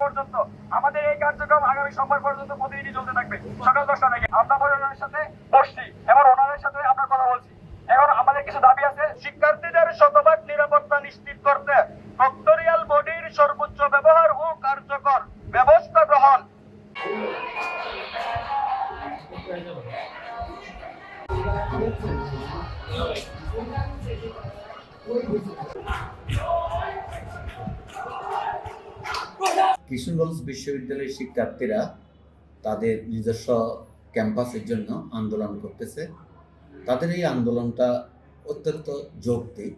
পর্যন্ত আমাদের এই কার্যক্রম আগামী সোমবার পর্যন্ত প্রতিদিনই চলতে থাকবে। সকাল দশটা থেকে আমরা সাথে বসছি। এবার সর্বোচ্চ ব্যবহার ও কার্যকর ব্যবস্থা গ্রহণ। কিশোরগঞ্জ বিশ্ববিদ্যালয়ের শিক্ষার্থীরা তাদের নিজস্ব ক্যাম্পাসের জন্য আন্দোলন করতেছে। তাদের এই আন্দোলনটা অত্যন্ত যৌক্তিক।